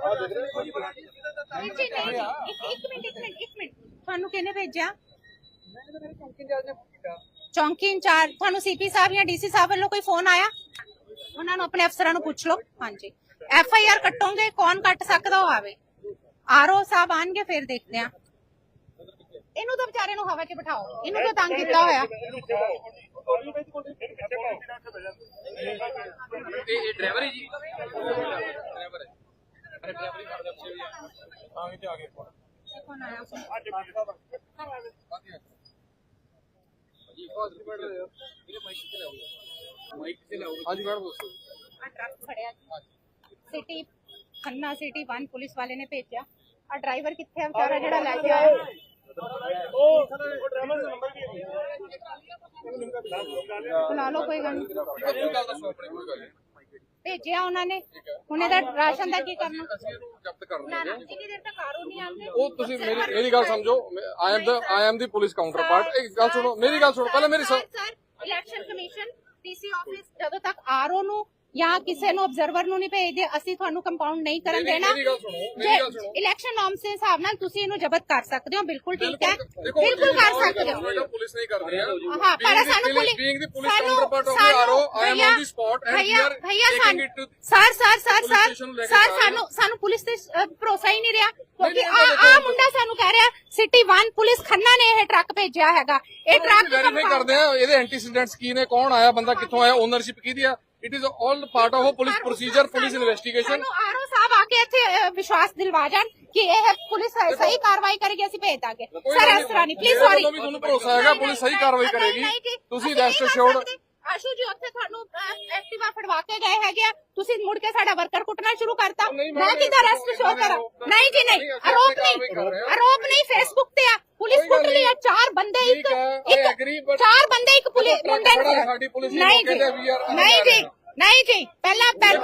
ਨਹੀਂ ਜੀ, ਨਹੀਂ ਇੱਕ ਇੱਕ ਮਿੰਟ ਇੱਕ ਮਿੰਟ ਇੱਕ ਮਿੰਟ। ਤੁਹਾਨੂੰ ਕਿਹਨੇ ਭੇਜਿਆ? ਚੌਂਕੀ ਇੰਚਾਰਜ। ਤੁਹਾਨੂੰ ਸੀਪੀ ਸਾਹਿਬ ਜਾਂ ਡੀਸੀ ਸਾਹਿਬ ਵੱਲੋਂ ਕੋਈ ਫੋਨ ਆਇਆ? ਉਹਨਾਂ ਨੂੰ ਆਪਣੇ ਅਫਸਰਾਂ ਨੂੰ ਪੁੱਛ ਲਓ। ਹਾਂਜੀ। ਐਫ ਆਈ ਆਰ ਕੱਟੋਗੇ? ਕੌਣ ਕੱਟ ਸਕਦਾ ਉਹ ਆਵੇ? ਆਰਓ ਸਾਹਿਬ ਆਣਗੇ, ਫਿਰ ਦੇਖਦੇ ਆ ਇਹਨੂੰ ਤਾਂ ਵਿਚਾਰੇ ਨੂੰ ਹਵਾ 'ਚ ਬਿਠਾਓ। ਇਹਨੂੰ ਤਾਂ ਤੰਗ ਕੀਤਾ ਹੋਇਆ। ਇਹ ਡਰਾਈਵਰ ਹੈ ਜੀ। ਡਰਾਈਵਰ ਹੈ। ਅਰੇ ਡਰਾਈਵਰ ਹੀ ਕਰਦੇ ਅੱਛੇ ਵੀ ਆ ਤਾਂ ਹੀ ਤੇ ਆ ਗਏ ਕੌਣ ਆਇਆ ਜੀ ਫਾਸਟ ਪੜ ਰਹੇ ਹੋ ਇਹਨੇ ਮਾਈਕ ਤੇ ਲਾਓ ਮਾਈਕ ਤੇ ਲਾਓ ਹਾਂਜੀ ਮੈਡਮ ਦੱਸੋ ਆ ਟਰੱਕ ਫੜਿਆ ਸਿਟੀ ਖੰਨਾ ਸਿਟੀ 1 ਪੁਲਿਸ ਵਾਲੇ ਨੇ ਭੇਜਿਆ ਆ ਡਰਾਈਵਰ ਕਿੱਥੇ ਆ ਵਿਚਾਰਾ ਜਿਹੜਾ ਲੈ ਕੇ ਆਇਆ ਬੁਲਾ ਲਓ ਕੋਈ ਗੱਲ ਨਹੀਂ ਕੋਈ ਗੱਲ ਦੱਸੋ ਆਪਣੇ ਕੋਈ ਗੱਲ ਨਹੀਂ ਭੇਜਿਆ ਉਹਨਾਂ ਨੇ। ਹੁਣ ਇਹਦਾ ਰਾਸ਼ਨ ਦਾ ਕੀ ਕਰਨਾ? ਅਸੀਂ ਇਹਨੂੰ ਜ਼ਬਤ ਕਰ ਨਾ ਨਾ ਜਿੰਨੀ ਦੇਰ ਤੱਕ ਆਰੋ ਨਹੀਂ ਆਉਂਦੇ ਉਹ ਤੁਸੀਂ ਮੇਰੀ ਮੇਰੀ ਗੱਲ ਸਮਝੋ। I am the I am the police counterpart ਇੱਕ ਗੱਲ ਸੁਣੋ। ਮੇਰੀ ਗੱਲ ਸੁਣੋ। ਪਹਿਲਾਂ ਮੇਰੀ sir election commission DC office ਜਦੋਂ ਤੱਕ ਆਰਓ ਨੂੰ ਜਾਂ ਕਿਸੇ ਨੂੰ ਆਬਜ਼ਰਵਰ ਨੂੰ ਨਹੀਂ ਭੇਜਦੇ ਅਸੀਂ ਤੁਹਾਨੂੰ ਕੰਪਾਊਂਡ ਨਹੀਂ ਕਰਨ ਦੇਣਾ। ਇਲੈਕਸ਼ਨ ਨਾਰਮਸ ਦੇ ਹਿਸਾਬ ਨਾਲ ਤੁਸੀਂ ਇਹਨੂੰ ਜ਼ਬਤ ਕਰ ਸਕਦੇ ਹੋ ਬਿਲਕੁਲ ਠੀਕ ਹੈ ਬਿਲਕੁਲ ਕਰ ਸਕਦੇ ਹੋ ਪੁਲਿਸ ਨਹੀਂ ਕਰ ਰਹੀ ਹੈ ਪਰ ਸਾਨੂੰ ਪੁਲਿਸ ਬੀਇੰਗ ਦੀ ਪੁਲਿਸ ਸਾਨੂੰ- ਕਾਊਂਟਰ ਪਾਰਟ ਆਫ ਸਾਨੂੰ- ਆਰਓ ਆਈ ਐਮ ਭਈਆ- on the spot and we ਭਈਆ ਆਰ ਭਈਆ ਟੇਕਿੰਗ ਸਾਨੂੰ it to sir sir sir sir sir ਸਾਨੂੰ ਸਾਨੂੰ ਪੁਲਿਸ ਤੇ ਭਰੋਸਾ ਹੀ ਨਹੀਂ ਰਿਹਾ ਕਿਉਂਕਿ ਆ ਆ। ਮੁੰਡਾ ਸਾਨੂੰ ਕਹਿ ਰਿਹਾ ਸਿਟੀ 1 ਪੁਲਿਸ ਖੰਨਾ ਨੇ ਇਹ ਟਰੱਕ ਭੇਜਿਆ ਹੈਗਾ ਇਹ ਟਰੱਕ ਵੈਰੀਫਾਈ ਕਰਦੇ ਆ ਇਹਦੇ ਐਂਟੀਸੀਡੈਂਟਸ ਕੀ ਨੇ ਕੌਣ ਆਇਆ ਬੰਦਾ ਕਿੱਥੋਂ ਆਇਆ ਓਨਰਸ਼ਿਪ ਕਿਹਦੀ ਆ it is all part of police procedure police investigation ਸਾਨੂੰ ਆਰਓ ਸਾਹਿਬ ਆ ਕੇ ਇੱਥੇ ਵਿਸ਼ਵਾਸ ਦਿਲਵਾ ਜਾਣ ਕਿ ਇਹ ਪੁਲਿਸ ਸਹੀ ਕਾਰਵਾਈ ਕਰੇਗੀ ਅਸੀਂ ਭੇਜ ਦਾਂਗੇ ਸਰ ਇਸ ਤਰ੍ਹਾਂ ਨਹੀਂ ਪਲੀਜ਼ ਸੌਰੀ ਤੁਹਾਨੂੰ ਭਰੋਸਾ ਹੈਗਾ ਪੁਲਿਸ ਸਹੀ ਕਾਰਵਾਈ ਕਰੇਗੀ ਤੁਸੀਂ ਰੈਸਟ ਅਸ਼ੋਰਡ ਆਸ਼ੂ ਜੀ ਉੱਥੇ ਤੁਹਾਨੂੰ ਐਕਟਿਵਾ ਫੜਵਾ ਕੇ ਗਏ ਹੈਗੇ ਆ ਤੁਸੀਂ ਮੁੜ ਕੇ ਸਾਡਾ ਵਰਕਰ ਕੁੱਟਣਾ ਸ਼ੁਰੂ ਕਰਤਾ ਮੈਂ ਕਿਦਾਂ ਰੈਸਟ ਸ਼ੋ ਕਰਾਂ ਨਹੀਂ ਜੀ ਨਹੀਂ ਆਰੋਪ ਨਹੀਂ। ਆਰੋਪ ਨਹੀਂ ਫੇਸਬੁੱਕ ਤੇ ਆ ਪੁਲਿਸ ਕੁੱਟ ਰਹੀ ਆ ਚਾਰ ਬੰਦੇ ਇੱਕ ਹੈ, ਇੱਕ ਚਾਰ ਬੰਦੇ ਇੱਕ ਪੁਲਿਸ ਮੁੰਡੇ ਹੈ ਨੂੰ ਨਹੀਂ ਜੀ ਨਹੀਂ ਜੀ। ਨਹੀਂ ਜੀ ਪਹਿਲਾਂ ਪਹਿਲ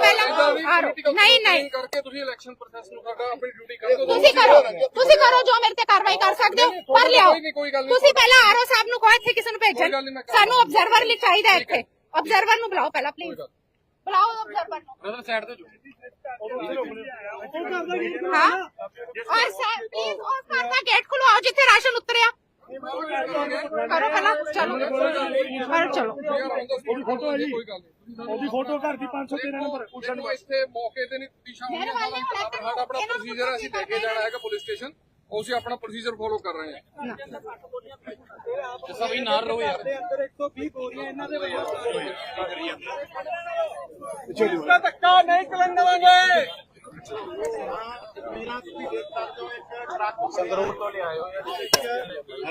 ਨਹੀਂ ਨਹੀਂ ਕਰਕੇ ਤੁਸੀਂ ਇਲੈਕਸ਼ਨ ਪ੍ਰੋਸੈਸ ਨੂੰ ਸਾਡਾ ਆਪਣੀ ਡਿਊਟੀ ਕਰ ਤੁਸੀਂ ਕਰੋ ਤੁਸੀਂ ਕਰੋ ਜੋ ਮੇਰੇ ਤੇ ਕਾਰਵਾਈ ਕਰ ਸਕਦੇ ਹੋ ਪਰ ਲਿਆਓ। ਤੁਸੀਂ ਪਹਿਲਾਂ ਆਰਓ ਸਾਹਿਬ ਨੂੰ ਕਹੋ ਇੱਥੇ ਕਿਸੇ ਨੂੰ ਭੇਜਣ ਸਾਨੂੰ ਆਬਜ਼ਰਵਰ ਲਈ ਚਾਹੀਦਾ ਹੈ। ਇੱਥੇ ਆਬਜ਼ਰਵਰ ਨੂੰ ਬੁਲਾਓ ਪਹਿਲਾਂ ਪਲੀਜ਼। ਬੁਲਾਓ ਆਬਜ਼ਰਵਰ ਨੂੰ। ਬ੍ਰਦਰ ਸਾਈਡ ਤੇ ਜੋ ਹਾਂ? ਔਰ ਸਰ ਪਲੀਜ਼ ਉਸ ਘਰ ਦਾ ਗੇਟ ਖੁਲਵਾਓ ਜਿੱਥੇ ਰਾਸ਼ਨ ਉਤਰਿਆ। ਕਰੋ ਪਹਿਲਾਂ ਚਲੋ। ਕਰੋ ਚਲੋ। ਉਹਦੀ ਫੋਟੋ ਹੈ ਜੀ। ਉਹਦੀ ਫੋਟੋ ਘਰ ਦੀ 513 ਨੰਬਰ ਦੇਖੋ ਇੱਥੇ ਮੌਕੇ ਤੇ ਨਹੀਂ ਹੋਣੀ ਮਿਹਰਬਾਨੀ ਹੋਣਾ ਸਾਡਾ ਆਪਣਾ ਨੂੰ ਪ੍ਰੋਸੀਜਰ ਅਸੀਂ ਲੈ ਕੇ ਜਾਣਾ ਹੈਗਾ ਪੁਲਿਸ ਸਟੇਸ਼ਨ ਉਸੇ ਆਪਣਾ ਪ੍ਰੋਸੀਜਰ ਫੋਲੋ ਕਰ ਰਹੇ ਹਾਂ ਸਭੀ ਨਾਲ ਰਹੋ ਯਾਰ।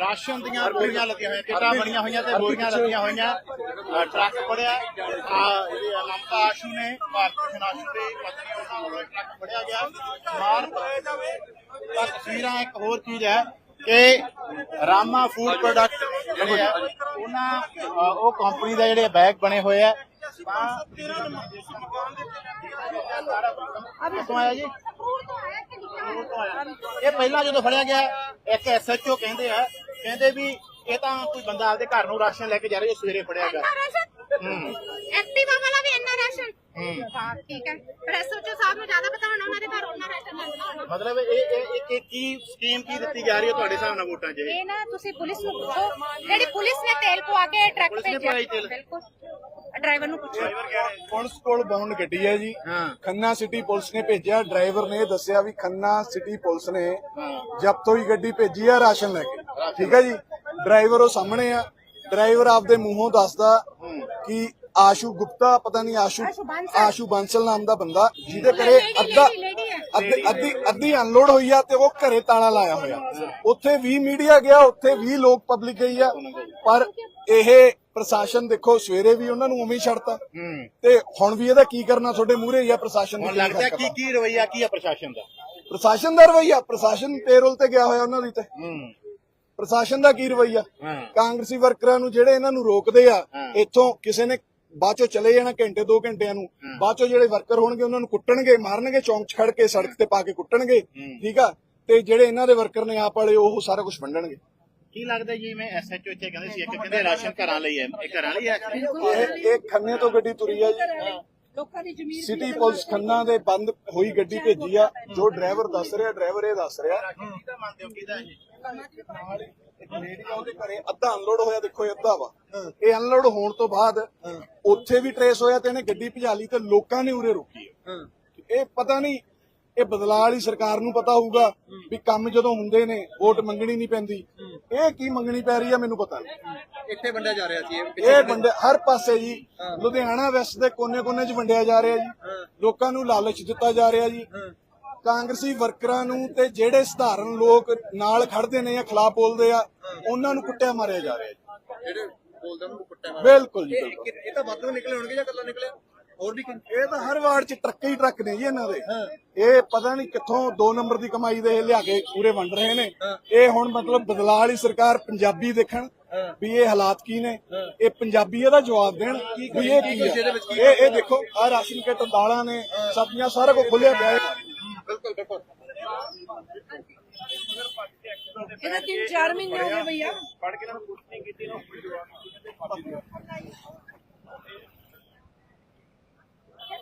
ਰਾਸ਼ਨ ਦੀਆਂ ਬੋਰੀਆਂ ਲੱਗੀਆਂ ਹੋਈਆਂ ਕਿੱਟਾਂ ਬਣੀਆਂ ਹੋਈਆਂ ਤੇ ਬੋਰੀਆਂ ਲੱਗੀਆਂ ਹੋਈਆਂ। ਟਰੱਕ ਪੜਿਆ ਆ ਇਹ ਅਨੰਤ ਆਸ਼ੂ ਨੇ ਭਾਰਤ ਕ੍ਰਿਸ਼ਨ ਦੇ ਪਤਨੀ ਉਹਨਾਂ ਵੱਲੋਂ ਇਹ ਟਰੱਕ ਫੜਿਆ ਗਿਆ। ਮਾਰ ਤਾਂ ਤਸਵੀਰਾਂ ਇੱਕ ਹੋਰ ਚੀਜ਼ ਹੈ ਕਿ ਰਾਮਾ ਫੂਡ ਪ੍ਰੋਡਕਟ ਉਹਨਾਂ ਉਹ ਕੰਪਨੀ ਦਾ ਜਿਹੜੇ ਬੈਗ ਬਣੇ ਹੋਏ ਆ। ਤਾਂ ਕਿੱਥੋਂ ਆਇਆ ਜੀ? ਇਹ ਪਹਿਲਾਂ ਜਦੋਂ ਫੜਿਆ ਗਿਆ ਇੱਕ ਐਸਐਚਓ ਕਹਿੰਦੇ ਆ ਕਹਿੰਦੇ ਵੀ ਇਹ ਤਾਂ ਕੋਈ ਬੰਦਾ ਆਪਦੇ ਘਰ ਨੂੰ ਰਾਸ਼ਨ ਲੈ ਕੇ ਜਾ ਰਿਹਾ ਸਵੇਰੇ ਫੜਿਆ ਗਿਆ। ਐਕਟਿਵਾ ਵਾਲਾ ਵੀ ਇੰਨਾ ਰਾਸ਼ਨ ਹੂੰ। ਹਾਂ ਠੀਕ ਹੈ। ਪਰ ਐਸਓਚਓ ਸਾਹਿਬ ਨੂੰ ਜ਼ਿਆਦਾ ਪਤਾ ਹੋਣਾ ਉਹਨਾਂ ਦੇ ਘਰ ਉਹਨਾਂ ਰਾਸ਼ਨ ਲੈਂਦਾ ਹੋਣਾ। ਮਤਲਬ ਇਹ ਇਹ ਇੱਕ ਇੱਕ ਕੀ ਸਕੀਮ ਕੀ ਦਿੱਤੀ ਜਾ ਰਹੀ ਹੈ ਤੁਹਾਡੇ ਹਿਸਾਬ ਨਾਲ ਵੋਟਾਂ 'ਚ ਇਹ? ਇਹ ਨਾ ਤੁਸੀਂ ਪੁਲਿਸ ਨੂੰ ਪੁੱਛੋ। ਜਿਹੜੀ ਪੁਲਿਸ ਨੇ ਤੇਲ ਪਵਾ ਕੇ ਟਰੱਕ ਪੁਲਿਸ ਨੇ ਭੇਜਿਆ। ਪਵਾਈ ਤੇਲ? ਬਿਲਕੁਲ। ਡਰਾਈਵਰ ਨੂੰ ਪੁੱਛੋ। ਪੁਲਿਸ ਕੋਲ ਬਾਉਂਡ ਗੱਡੀ ਹੈ ਜੀ। ਹਾਂ। ਖੰਨਾ ਸਿਟੀ ਪੁਲਿਸ ਨੇ ਭੇਜਿਆ। ਡਰਾਈਵਰ ਨੇ ਇਹ ਦੱਸਿਆ ਵੀ ਖੰਨਾ ਸਿਟੀ ਪੁਲਿਸ ਨੇ ਜਬ ਤੋਂ ਹੀ ਗੱਡੀ ਭੇਜੀ ਆ ਰਾਸ਼ਨ ਲੈ ਕੇ। ਠੀਕ ਹੈ ਜੀ। ਡਰਾਈਵਰ ਉਹ ਸਾਹਮਣੇ ਆ। ਡਰਾਈਵਰ ਆਪਦੇ ਮੂੰਹੋਂ ਦੱਸਦਾ ਕਿ ਆਸ਼ੂ ਗੁਪਤਾ ਪਤਾ ਨਹੀਂ ਆਸ਼ੂ ਆਸ਼ੂ ਬਾਂਸਲ। ਨਾਮ ਦਾ ਬੰਦਾ। ਜਿਹਦੇ ਘਰੇ ਅੱਧਾ। ਅੱਧੀ ਅੱਧੀ ਅਨਲੋਡ ਹੋਈ ਆ ਤੇ ਉਹ ਘਰੇ ਤਾਲਾ ਲਾਇਆ ਹੋਇਆ। ਉੱਥੇ ਵੀ ਮੀਡੀਆ ਗਿਆ ਉੱਥੇ ਵੀ ਲੋਕ ਪਬਲਿਕ ਗਈ ਆ। ਪਰ ਇਹ ਪ੍ਰਸ਼ਾਸਨ ਦੇਖੋ ਸਵੇਰੇ ਵੀ ਉਹਨਾਂ ਨੂੰ ਉਵੇਂ ਹੀ ਛੱਡਤਾ। ਤੇ ਹੁਣ ਵੀ ਇਹਦਾ ਕੀ ਕਰਨਾ ਤੁਹਾਡੇ ਮੂਹਰੇ ਹੀ ਆ ਪ੍ਰਸ਼ਾਸਨ ਦੀ ਲੱਗਦਾ ਕੀ ਕੀ ਰਵਈਆ ਕੀ ਹੈ ਪ੍ਰਸ਼ਾਸਨ ਦਾ? ਪ੍ਰਸ਼ਾਸਨ ਦਾ ਰਵਈਆ ਪ੍ਰਸ਼ਾਸਨ ਪੇਰੋਲ ਤੇ ਗਿਆ ਹੋਇਆ ਉਹਨਾਂ ਦੀ ਤੇ। ਪ੍ਰਸ਼ਾਸਨ ਦਾ ਕੀ ਰਵਈਆ? ਕਾਂਗਰਸੀ ਵਰਕਰਾਂ ਨੂੰ ਜਿਹੜੇ ਇਹਨਾਂ ਨੂੰ ਰੋਕਦੇ ਆ। ਇੱਥੋਂ ਕਿਸੇ ਨੇ ਬਾਅਦ ਚੋਂ ਚਲੇ ਜਾਣਾ ਘੰਟੇ ਦੋ ਘੰਟਿਆਂ ਨੂੰ। ਬਾਅਦ ਚੋਂ ਜਿਹੜੇ ਵਰਕਰ ਹੋਣਗੇ ਉਹਨਾਂ ਨੂੰ ਕੁੱਟਣਗੇ ਮਾਰਨਗੇ ਚੌਂਕ 'ਚ ਖੜ ਕੇ ਸੜਕ ਤੇ ਪਾ ਕੇ ਕੁੱਟਣਗੇ। ਠੀਕ ਆ? ਤੇ ਜਿਹੜੇ ਇਹਨਾਂ ਦੇ ਵਰਕਰ ਨੇ ਆਪ ਵਾਲੇ ਉਹ ਸਾਰਾ ਕੁਝ ਵੰਡਣਗੇ। ਕੀ ਲੱਗਦਾ ਜੀ ਮੈਂ ਐਸਐਚਓ ਇੱਥੇ ਕਹਿੰਦੇ ਸੀ ਇੱਕ ਕਹਿੰਦੇ ਰਾਸ਼ਨ ਘਰਾਂ ਲਈ ਹੈ ਇਹ ਘਰਾਂ ਲਈ ਹੈ? ਇਹ ਇਹ ਖੰਨੇ ਤੋਂ ਗੱਡੀ ਤੁਰੀ ਆ ਜੀ। ਲੋਕਾਂ ਦੀ ਜ਼ਮੀਰ ਸਿਟੀ ਪੁਲਿਸ ਖੰਨਾ ਦੇ ਬੰਦ ਹੋਈ ਗੱਡੀ ਭੇਜੀ ਆ ਜੋ ਡਰਾਈਵਰ ਦੱਸ ਰਿਹਾ ਡਰਾਈਵਰ ਇਹ ਦੱਸ ਰਿਹਾ। ਲੇਡੀ ਆ ਉਹਦੇ ਘਰੇ ਅੱਧਾ ਅਨਲੋਡ ਹੋਇਆ ਦੇਖੋ ਇਹ ਅੱਧਾ ਵਾ। ਇਹ ਅਨਲੋਡ ਹੋਣ ਤੋਂ ਬਾਅਦ ਉੱਥੇ ਵੀ ਟਰੇਸ ਹੋਇਆ ਤੇ ਇਹਨੇ ਗੱਡੀ ਭਜਾ ਲਈ ਤੇ ਲੋਕਾਂ ਨੇ ਉਰੇ ਰੋਕੀ ਹੈ। ਇਹ ਪਤਾ ਨਹੀਂ ਇਹ ਬਦਲਾਅ ਵਾਲੀ ਸਰਕਾਰ ਨੂੰ ਪਤਾ ਹੋਊਗਾ ਵੀ ਕੰਮ ਜਦੋਂ ਹੁੰਦੇ ਨੇ ਵੋਟ ਮੰਗਣੀ ਨਹੀਂ ਪੈਂਦੀ। ਇਹ ਕੀ ਮੰਗਣੀ ਪੈ ਰਹੀ ਆ ਮੈਨੂੰ ਪਤਾ ਨਹੀਂ। ਇੱਥੇ ਵੰਡਿਆ ਜਾ ਰਿਹਾ ਸੀ ਇਹ ਇਹ ਵੰਡੇ ਹਰ ਪਾਸੇ ਜੀ। ਲੁਧਿਆਣਾ ਵੈਸਟ ਦੇ ਕੋਨੇ-ਕੋਨੇ 'ਚ ਵੰਡਿਆ ਜਾ ਰਿਹਾ ਜੀ। ਲੋਕਾਂ ਨੂੰ ਲਾਲਚ ਦਿੱਤਾ ਜਾ ਰਿਹਾ ਜੀ। ਕਾਂਗਰਸੀ ਵਰਕਰਾਂ ਨੂੰ ਤੇ ਜਿਹੜੇ ਸਧਾਰਨ ਲੋਕ ਨਾਲ ਖੜਦੇ ਨੇ ਜਾਂ ਖਿਲਾਫ ਬੋਲਦੇ ਆ ਉਹਨਾਂ ਨੂੰ ਕੁੱਟਿਆ ਮਾਰਿਆ ਜਾ ਰਿਹਾ ਜੀ। ਜਿਹੜੇ ਬੋਲਦੇ ਨੂੰ ਕੁੱਟਿਆ ਮਾਰਿਆ। ਬਿਲਕੁਲ ਜੀ ਇਹ ਬਿਲਕੁਲ। ਇਹ ਤਾਂ ਵਾਧੂ ਨਿਕਲੇ ਹੋਣਗੇ ਜਾਂ ਕੱਲਾ ਨਿਕਲਿਆ? ਹੋਰ ਵੀ ਕਿੰਨੇ ਇਹ ਤਾਂ ਹਰ ਵਾਰਡ 'ਚ ਟਰੱਕੇ ਹੀ ਟਰੱਕ ਨੇ ਜੀ ਇਹਨਾਂ ਦੇ। ਇਹ ਪਤਾ ਨਹੀਂ ਕਿੱਥੋਂ 2 ਨੰਬਰ ਦੀ ਕਮਾਈ ਦੇ ਲਿਆ ਕੇ ਪੂਰੇ ਵੰਡ ਰਹੇ ਨੇ। ਇਹ ਹੁਣ ਮਤਲਬ ਬਦਲਾਅ ਵਾਲੀ ਸਰਕਾਰ ਪੰਜਾਬੀ ਦੇਖਣ ਵੀ ਇਹ ਹਾਲਾਤ ਕੀ ਨੇ। ਇਹ ਪੰਜਾਬੀ ਇਹਦਾ ਜਵਾਬ ਦੇਣ ਵੀ ਇਹ ਕੀ ਆ। ਇਹ ਇਹ ਦੇਖੋ ਆ ਰਾਸ਼ਨ ਕਿੱਟ ਦਾਲਾਂ ਨੇ ਸਬਜ਼ੀਆਂ ਸਾਰਾ ਕੁਝ ਖੁੱਲਿਆ ਪਿਆ ਹੈ। ਬਿਲਕੁਲ ਬਿਲਕੁਲ ਇਹਦਾ ਤਿੰਨ ਚਾਰ ਮਹੀਨੇ ਹੋ ਗਏ ਭਈਆ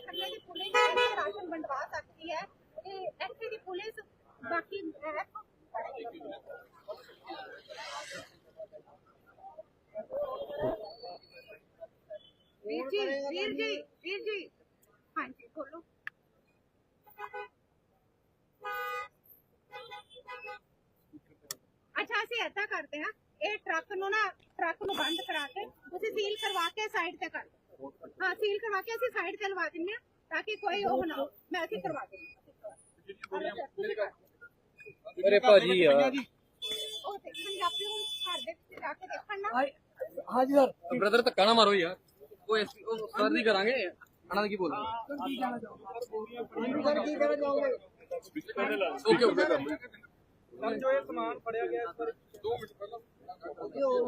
ਖੰਨੇ ਦੀ ਪੁਲਿਸ ਜਿਹੜੇ ਰਾਸ਼ਨ ਵੰਡਵਾ ਸਕਦੀ ਹੈ ਤੇ ਇੱਥੇ ਦੀ ਪੁਲਿਸ ਬਾਕੀ ਹੈ ਵੀਰ ਜੀ ਵੀਰ ਜੀ ਵੀਰ ਜੀ ਹਾਂਜੀ ਬੋਲੋ ਅੱਛਾ ਅਸੀਂ ਏਦਾਂ ਕਰਦੇ ਹਾਂ ਇਹ ਟਰੱਕ ਨੂੰ ਨਾ ਟਰੱਕ ਨੂੰ ਬੰਦ ਕਰਾ ਕੇ ਤੁਸੀਂ ਸੀਲ ਕਰਵਾ ਕੇ ਸਾਈਡ ਤੇ ਕਰ ਦਿਓ ਹਾਂ ਸੀਲ ਕਰਵਾ ਕੇ ਅਸੀਂ ਸਾਈਡ ਤੇ ਲਵਾ ਦਿੰਨੇ ਆ ਤਾਂ ਕਿ ਕੋਈ ਉਹ ਨਾ ਹੋ। ਮੈਂ ਅਸੀਂ ਕਰਵਾ ਦਿੰਦੀ ਅਰੇ ਭਾਜੀ ਯਾਰ ਉਹ ਦੇਖਣ ਜਾਪੀ ਹੁਣ ਘਰ ਦੇ ਵਿੱਚ ਜਾ ਕੇ ਦੇਖਣ ਨਾ ਹਾਂਜੀ ਸਰ ਬ੍ਰਦਰ ਧੱਕਾ ਨਾ ਮਾਰੋ ਯਾਰ ਉਹ ਐਸ ਉਹ ਸਰ ਦੀ ਕਰਾਂਗੇ ਅਣਾ ਦਾ ਕੀ ਬੋਲਣਾ ਓਕੇ ਓਕੇ ਕਰ ਲਓ ਜੋ ਇਹ ਸਮਾਨ ਫੜਿਆ ਗਿਆ ਇਸ ਪਰ ਦੋ ਮਿੰਟ ਪਹਿਲਾਂ।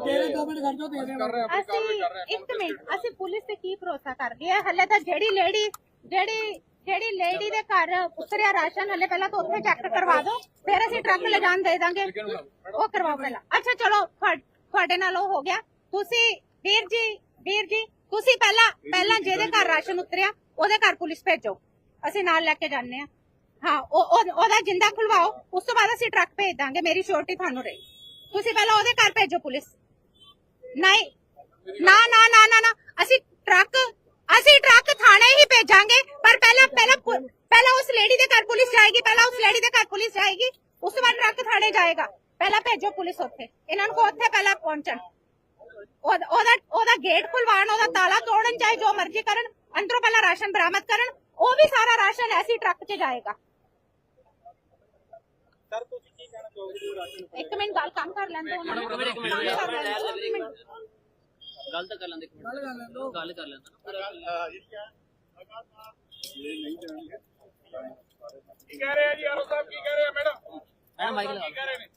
ਤੇਰੇ ਦੋ ਮਿੰਟ ਖਰਚੋ ਦੇ ਦੇ ਕਰ ਰਹੇ ਆ ਅਸੀਂ ਇੱਕ ਮਿੰਟ ਅਸੀਂ ਪੁਲਿਸ ਤੇ ਕੀ ਭਰੋਸਾ ਕਰ ਗਏ ਆ? ਹਲੇ ਤਾਂ ਜਿਹੜੀ ਲੇਡੀ ਜਿਹੜੀ ਜਿਹੜੀ ਲੇਡੀ ਦੇ ਘਰ ਉਤਰਿਆ ਰਾਸ਼ਨ ਹਲੇ ਪਹਿਲਾਂ ਤਾਂ ਉੱਥੇ ਚੈੱਕ ਕਰਵਾ ਦਿਓ। ਫਿਰ ਅਸੀਂ ਟਰੱਕ ਲਿਜਾਣ ਦੇ ਦਾਂਗੇ। ਉਹ ਕਰਵਾਓ ਪਹਿਲਾਂ। ਅੱਛਾ ਚਲੋ ਤੁਹਾ- ਤੁਹਾਡੇ ਨਾਲ ਉਹ ਹੋ ਗਿਆ। ਤੁਸੀਂ ਵੀਰ ਜੀ ਵੀਰ ਜੀ ਤੁਸੀਂ ਪਹਿਲਾਂ ਪਹਿਲਾਂ ਜਿਹਦੇ ਘਰ ਰਾਸ਼ਨ ਉਤਰਿਆ ਉਹਦੇ ਘਰ ਪੁਲਿਸ ਭੇਜੋ। ਅਸੀਂ ਨਾਲ ਲੈ ਕੇ ਜਾਂਦੇ ਆ। ਹਾਂ, ਉਹ ਉਹਦਾ ਜਿੰਦਾ ਖੁਲਵਾਓ, ਉਸ ਤੋਂ ਬਾਅਦ ਅਸੀਂ ਟਰੱਕ ਭੇਜ ਦਾਂਗੇ, ਮੇਰੀ ਸ਼ੋਰਟੀ ਤੁਹਾਨੂੰ ਰਹੀ। ਤੁਸੀਂ ਪਹਿਲਾਂ ਉਹਦੇ ਘਰ ਭੇਜੋ ਪੁਲਿਸ। ਨਹੀਂ, ਨਾ ਨਾ ਨਾ ਨਾ ਨਾ, ਅਸੀਂ ਟਰੱਕ ਅਸੀਂ ਟਰੱਕ ਥਾਣੇ ਹੀ ਭੇਜਾਂਗੇ, ਪਰ ਪਹਿਲਾਂ ਪਹਿਲਾਂ ਪਹਿਲਾਂ ਉਸ ਲੇਡੀ ਦੇ ਘਰ ਪੁਲਿਸ ਜਾਏਗੀ, ਪਹਿਲਾਂ ਉਸ ਲੇਡੀ ਦੇ ਘਰ ਪੁਲਿਸ ਜਾਏਗੀ, ਉਸ ਤੋਂ ਬਾਅਦ ਟਰੱਕ ਥਾਣੇ ਜਾਏਗਾ। ਪਹਿਲਾਂ ਭੇਜੋ ਪੁਲਿਸ ਉੱਥੇ, ਇਹਨਾਂ ਨੂੰ ਉੱਥੇ ਪਹਿਲਾਂ ਪਹੁੰਚਣ। ਉਹਦਾ ਉਹਦਾ ਗੇਟ ਖੁਲਵਾਉਣ, ਉਹਦਾ ਤਾਲਾ ਤੋੜਨ, ਚਾਹੇ ਜੋ ਮਰਜ਼ੀ ਕਰਨ, ਅੰਦਰੋਂ ਪਹਿਲਾਂ ਰਾਸ਼ਨ ਬਰਾਮਦ ਕਰਨ, ਉਹ ਵੀ ਸਾਰਾ ਰਾਸ਼ਨ ਐਸੀ ਟਰੱਕ 'ਚ ਜਾਏਗਾ। ਸਰ ਤੁਸੀਂ ਕੀ ਕਹਿਣਾ ਚਾਹੋਗੇ ਜੋ ਰਾਸ਼ਨ ਇੱਕ ਮਿੰਟ ਗੱਲ ਕੰਮ ਕਰ ਲੈਂਦੇ ਉਹਨਾਂ ਨੂੰ ਇੱਕ ਮਿੰਟ, ਕੰਮ ਕਰ ਲੈਣ ਦਿਓ, ਇੱਕ ਮਿੰਟ। ਗੱਲ ਤਾਂ ਕਰ ਲੈਂਦੇ ਗੱਲ ਕਰ ਲੈਂਦੇ ਗੱਲ ਕਰ ਲੈਂਦੇ ਕੀ ਕਹਿ ਰਹੇ ਆ ਜੀ ਆਰੋ ਸਾਹਿਬ ਕੀ ਕਹਿ ਰਹੇ ਆ ਮੈਡਮ ਮੈਂ ਮਾਈਕ ਲਾ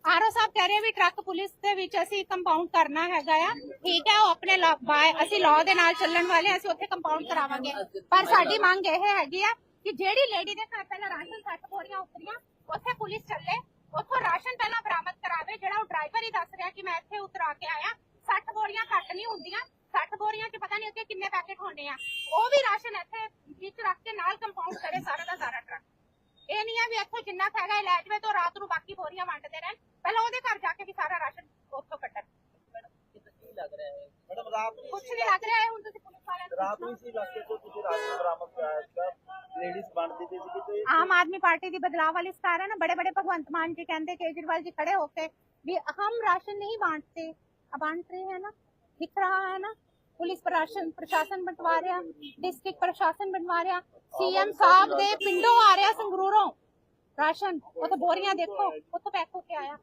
ਆਰਓ ਸਾਹਿਬ ਕਹਿ ਰਹੇ ਆ ਵੀ ਟਰੱਕ ਪੁਲਿਸ ਦੇ ਵਿੱਚ ਅਸੀਂ ਕੰਪਾਊਂਡ ਕਰਨਾ ਹੈਗਾ ਆ ਠੀਕ ਹੈ ਉਹ ਆਪਣੇ law- by- ਅਸੀਂ ਲਾਅ ਦੇ ਨਾਲ ਚੱਲਣ ਵਾਲੇ ਹਾਂ, ਅਸੀਂ ਉੱਥੇ ਕੰਪਾਊਂਡ ਕਰਾਵਾਂਗੇ ਪਰ ਸਾਡੀ ਮੰਗ ਇਹ ਹੈਗੀ ਆ ਕਿ ਜਿਹੜੀ ਲੇਡੀ ਦੇ ਘਰ ਪਹਿਲਾਂ ਰਾਸ਼ਨ ਸੱਟ ਬੋਰੀਆਂ ਉਤਰੀਆਂ ਉੱਥੇ ਪੁਲਿਸ ਚੱਲੇ ਉੱਥੋਂ ਰਾਸ਼ਨ ਪਹਿਲਾਂ ਬਰਾਮਦ ਕਰਾਵੇ ਜਿਹੜਾ ਉਹ ਡਰਾਈਵਰ ਹੀ ਦੱਸ ਰਿਹਾ ਕਿ ਮੈਂ ਇੱਥੇ ਉਤਰਾ ਕੇ ਆਇਆ। 60 ਬੋਰੀਆਂ ਘੱਟ ਨਹੀਂ ਹੁੰਦੀਆਂ। 60 ਬੋਰੀਆਂ 'ਚ ਪਤਾ ਨਹੀਂ ਅੱਗੇ ਕਿੰਨੇ ਪੈਕੇਟ ਹੋਣੇ ਆ। ਉਹ ਵੀ ਰਾਸ਼ਨ ਇੱਥੇ ਵਿੱਚ ਰੱਖ ਕੇ ਨਾਲ ਕੰਪਾਊਂਡ ਕਰੇ ਸਾਰਾ ਦਾ ਸਾਰਾ ਟਰੱਕ। ਇਹ ਨਹੀਂ ਆ ਵੀ ਇੱਥੋਂ ਜਿੰਨਾ ਇਹ ਲੈ ਜਾਵੇ ਤਾਂ ਰਾਤ ਨੂੰ ਬਾਕੀ ਬੋਰੀਆਂ ਵੰਡਦੇ ਰਹਿਣ। ਪਹਿਲਾਂ ਉਹਦੇ ਘਰ ਜਾ ਕੇ ਵੀ ਸਾਰਾ ਰਾਸ਼ਨ ਉੱਥੋਂ ਕੱਢਣ। ਕੀ ਲੱਗ ਰਿਹਾ ਹੈ ਮੈਡਮ ਰਾਤ ਨੂੰ ਕੁਛ ਨਹੀਂ ਲੱਗ ਰਿਹਾ ਹੈ ਹੁਣ ਤੁਸੀਂ ਪੁਲਿਸ ਵਾਲਿਆਂ ਨੂੰ ਰਾਤ ਨੂੰ ਇਸੇ ਇਲਾਕੇ ਤੋਂ पार्टी ਦੀ बदलाव वाली सरकार है ना बड़े बड़े भगवंत मान जी कहते केजरीवाल जी खड़े होके भी हम राशन नहीं बांटते अब बांट रहे हैं ना दिख रहा है ना पुलिस प्रशासन प्रशासन बंटवा रहा डिस्ट्रिक्ट प्रशासन बंटवा रहा सीएम साहब ਦੇ ਪਿੰਡੋਂ ਆ ਰਿਹਾ ਸੰਗਰੂਰੋਂ ਰਾਸ਼ਨ ਉਹ ਤਾਂ ਬੋਰੀਆਂ ਦੇਖੋ ਉੱਥੋਂ ਪੈਕ ਹੋ ਕੇ ਆਇਆ